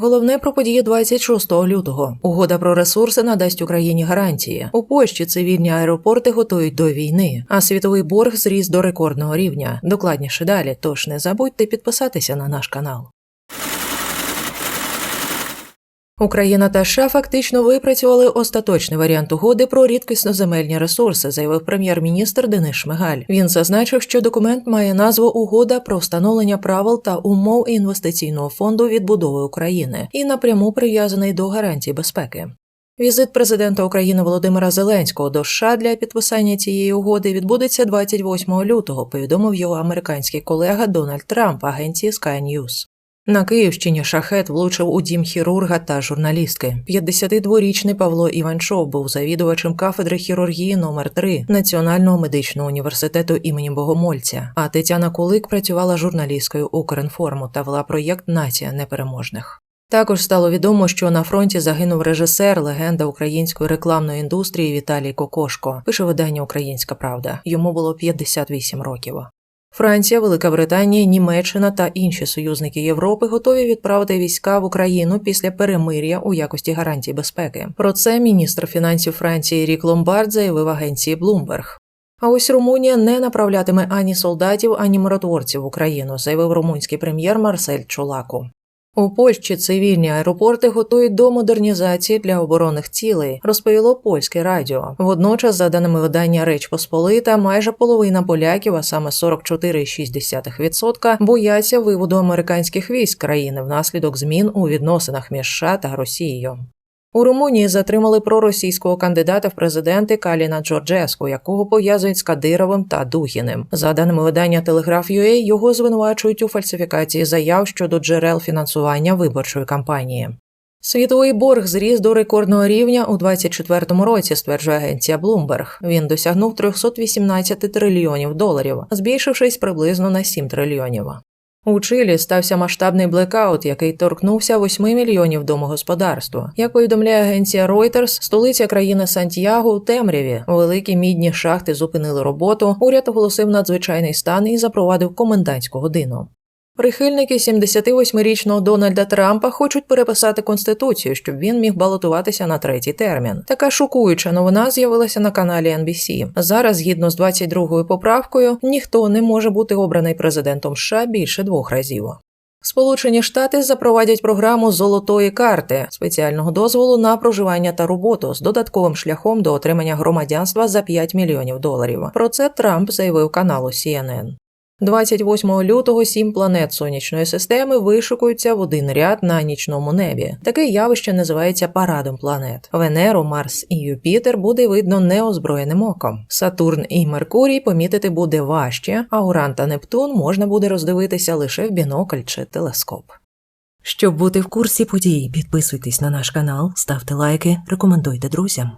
Головне про події 26 лютого. Угода про ресурси надасть Україні гарантії. У Польщі цивільні аеропорти готують до війни, а світовий борг зріс до рекордного рівня. Докладніше далі. Тож не забудьте підписатися на наш канал. Україна та США фактично випрацювали остаточний варіант угоди про рідкісноземельні ресурси, заявив прем'єр-міністр Денис Шмигаль. Він зазначив, що документ має назву Угода про встановлення правил та умов інвестиційного фонду відбудови України і напряму прив'язаний до гарантій безпеки. Візит президента України Володимира Зеленського до США для підписання цієї угоди відбудеться 28 лютого. Повідомив його американський колега Дональд Трамп агенції Sky News. На Київщині шахет влучив у дім хірурга та журналістки. 52-річний Павло Іванчов був завідувачем кафедри хірургії номер 3 Національного медичного університету імені Богомольця. А Тетяна Кулик працювала журналісткою Укрінформу та вела проєкт Нація непереможних. Також стало відомо, що на фронті загинув режисер, легенда української рекламної індустрії Віталій Кокошко. Пише видання Українська Правда. Йому було 58 років. Франція, Велика Британія, Німеччина та інші союзники Європи готові відправити війська в Україну після перемир'я у якості гарантій безпеки. Про це міністр фінансів Франції Рік Ломбард заявив агенції Bloomberg. А ось Румунія не направлятиме ані солдатів, ані миротворців в Україну, заявив румунський прем'єр Марсель Чулаку. У Польщі цивільні аеропорти готують до модернізації для оборонних цілей, розповіло польське радіо. Водночас, за даними видання Реч Посполита, майже половина поляків, а саме 44,6%, бояться виводу американських військ країни внаслідок змін у відносинах між США та Росією. У Румунії затримали проросійського кандидата в президенти Каліна Джорджеску, якого пов'язують з Кадировим та Духіним. За даними видання Телеграф.UA, його звинувачують у фальсифікації заяв щодо джерел фінансування виборчої кампанії. Світовий борг зріс до рекордного рівня у 2024 році, стверджує агенція Bloomberg. Він досягнув 318 трильйонів доларів, збільшившись приблизно на 7 трильйонів. У Чилі стався масштабний блекаут, який торкнувся 8 мільйонів домогосподарства. Як повідомляє агенція Reuters, столиця країни Сантьяго у темряві. Великі мідні шахти зупинили роботу. Уряд оголосив надзвичайний стан і запровадив комендантську годину. Прихильники 78-річного Дональда Трампа хочуть переписати конституцію, щоб він міг балотуватися на третій термін. Така шокуюча новина з'явилася на каналі NBC. Зараз, згідно з 22-ю поправкою, ніхто не може бути обраний президентом США більше двох разів. Сполучені Штати запровадять програму золотої карти спеціального дозволу на проживання та роботу з додатковим шляхом до отримання громадянства за 5 мільйонів доларів. Про це Трамп заявив каналу CNN. 28 лютого сім планет сонячної системи вишикуються в один ряд на нічному небі. Таке явище називається парадом планет. Венеру, Марс і Юпітер буде видно неозброєним оком. Сатурн і Меркурій помітити буде важче, а Уран та Нептун можна буде роздивитися лише в бінокль чи телескоп. Щоб бути в курсі подій, підписуйтесь на наш канал, ставте лайки, рекомендуйте друзям.